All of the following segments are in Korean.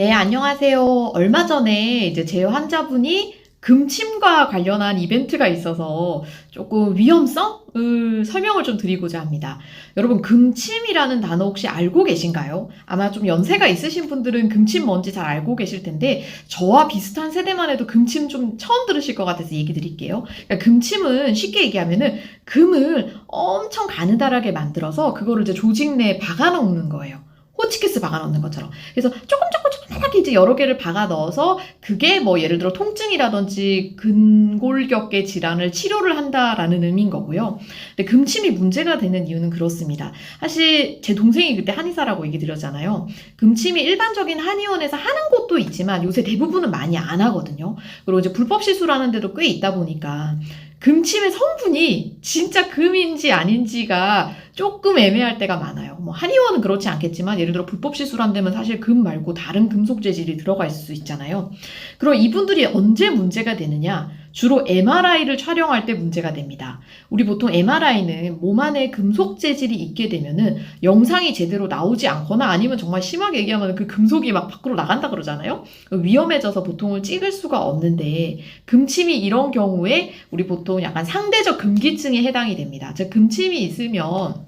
안녕하세요. 얼마 전에 이제 제 환자분이 금침과 관련한 이벤트가 있어서 조금 위험성을 설명을 좀 드리고자 합니다. 여러분, 금침이라는 단어 혹시 알고 계신가요? 아마 좀 연세가 있으신 분들은 금침 뭔지 잘 알고 계실 텐데, 저와 비슷한 세대만 해도 금침 좀 처음 들으실 것 같아서 얘기 드릴게요. 그러니까 금침은 쉽게 얘기하면은 금을 엄청 가느다랗게 만들어서 그거를 이제 조직 내에 박아 넣는 거예요. 호치키스 박아 넣는 것처럼. 그래서 조금 조금 조그맣게 이제 여러 개를 박아 넣어서 그게 뭐 예를 들어 통증이라든지 근골격계 질환을 치료를 한다라는 의미인 거고요. 근데 금침이 문제가 되는 이유는 그렇습니다. 사실 제 동생이 그때 한의사라고 얘기 드렸잖아요. 금침이 일반적인 한의원에서 하는 곳도 있지만 요새 대부분은 많이 안 하거든요. 그리고 이제 불법 시술하는 데도 꽤 있다 보니까 금침의 성분이 진짜 금인지 아닌지가 조금 애매할 때가 많아요. 뭐 한의원은 그렇지 않겠지만 예를 들어 불법 시술한 데면 사실 금 말고 다른 금속 재질이 들어가 있을 수 있잖아요. 그럼 이분들이 언제 문제가 되느냐? 주로 MRI를 촬영할 때 문제가 됩니다. 우리 보통 MRI는 몸 안에 금속 재질이 있게 되면은 영상이 제대로 나오지 않거나 아니면 정말 심하게 얘기하면 그 금속이 막 밖으로 나간다 그러잖아요. 위험해져서 보통을 찍을 수가 없는데 금침이 이런 경우에 우리 보통 약간 상대적 금기증에 해당이 됩니다. 즉 금침이 있으면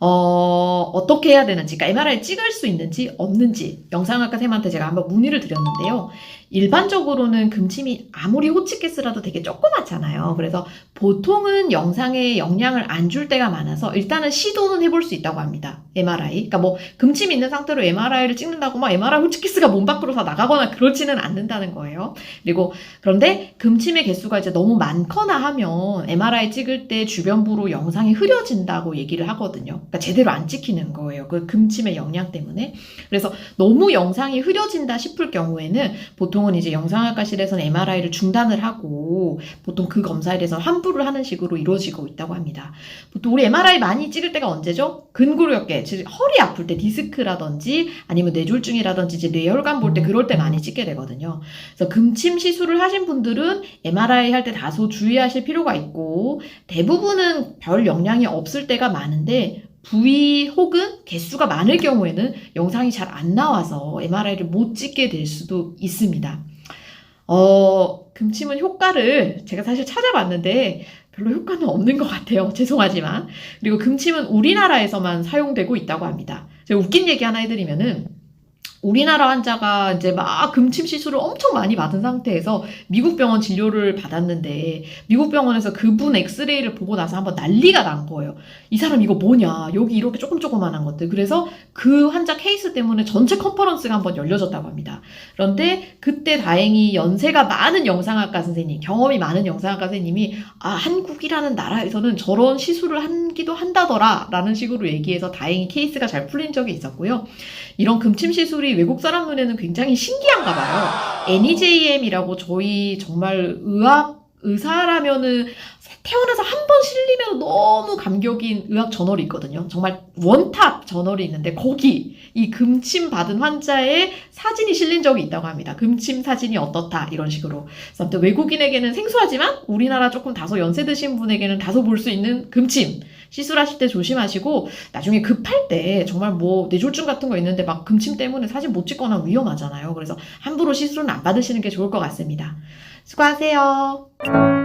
어, 어떻게 해야 되는지, 그러니까 MRI 찍을 수 있는지 없는지 영상학과 쌤한테 제가 한번 문의를 드렸는데요. 일반적으로는 금침이 아무리 호치키스라도 되게 조그맣잖아요. 그래서 보통은 영상에 영향을 안 줄 때가 많아서 일단은 시도는 해볼 수 있다고 합니다. MRI. 그러니까 뭐 금침 있는 상태로 MRI를 찍는다고 막 MRI 호치키스가 몸 밖으로 다 나가거나 그렇지는 않는다는 거예요. 그리고 그런데 금침의 개수가 이제 너무 많거나 하면 MRI 찍을 때 주변부로 영상이 흐려진다고 얘기를 하거든요. 그러니까 제대로 안 찍히는 거예요. 그 금침의 영향 때문에. 그래서 너무 영상이 흐려진다 싶을 경우에는 보통은 이제 영상학과실에서는 MRI를 중단을 하고 보통 그 검사에 대해서 환불을 하는 식으로 이루어지고 있다고 합니다. 보통 우리 MRI 많이 찍을 때가 언제죠? 근골격계, 즉 허리 아플 때 디스크라든지 아니면 뇌졸중이라든지 이제 뇌혈관 볼 때 그럴 때 많이 찍게 되거든요. 그래서 금침 시술을 하신 분들은 MRI 할 때 다소 주의하실 필요가 있고 대부분은 별 영향이 없을 때가 많은데 부위 혹은 개수가 많을 경우에는 영상이 잘 안 나와서 MRI를 못 찍게 될 수도 있습니다. 어, 금침은 효과를 제가 사실 찾아봤는데 별로 효과는 없는 것 같아요. 죄송하지만. 그리고 금침은 우리나라에서만 사용되고 있다고 합니다. 제가 웃긴 얘기 하나 해드리면은 우리나라 환자가 이제 막 금침 시술을 엄청 많이 받은 상태에서 미국 병원 진료를 받았는데 미국 병원에서 그분 엑스레이를 보고 나서 한번 난리가 난 거예요. 이 사람 이거 뭐냐? 여기 이렇게 조금 조그만한 것들. 그래서 그 환자 케이스 때문에 전체 컨퍼런스가 한번 열려졌다고 합니다. 그런데 그때 다행히 연세가 많은 영상학과 선생님, 경험이 많은 영상학과 선생님이 아, 한국이라는 나라에서는 저런 시술을 하기도 한다더라 라는 식으로 얘기해서 다행히 케이스가 잘 풀린 적이 있었고요. 이런 금침 시술 이 외국 사람 눈에는 굉장히 신기한가 봐요. NEJM이라고 저희 정말 의학 의사라면은 태어나서 한 번 실리면 너무 감격인 의학 저널이 있거든요. 정말 원탑 저널이 있는데 거기 이 금침 받은 환자의 사진이 실린 적이 있다고 합니다. 금침 사진이 어떻다 이런 식으로. 그래서 아무튼 외국인에게는 생소하지만 우리나라 조금 다소 연세 드신 분에게는 다소 볼 수 있는 금침 시술하실 때 조심하시고 나중에 급할 때 정말 뭐 뇌졸중 같은 거 있는데 막 금침 때문에 사진 못 찍거나 위험하잖아요. 그래서 함부로 시술은 안 받으시는 게 좋을 것 같습니다. 수고하세요.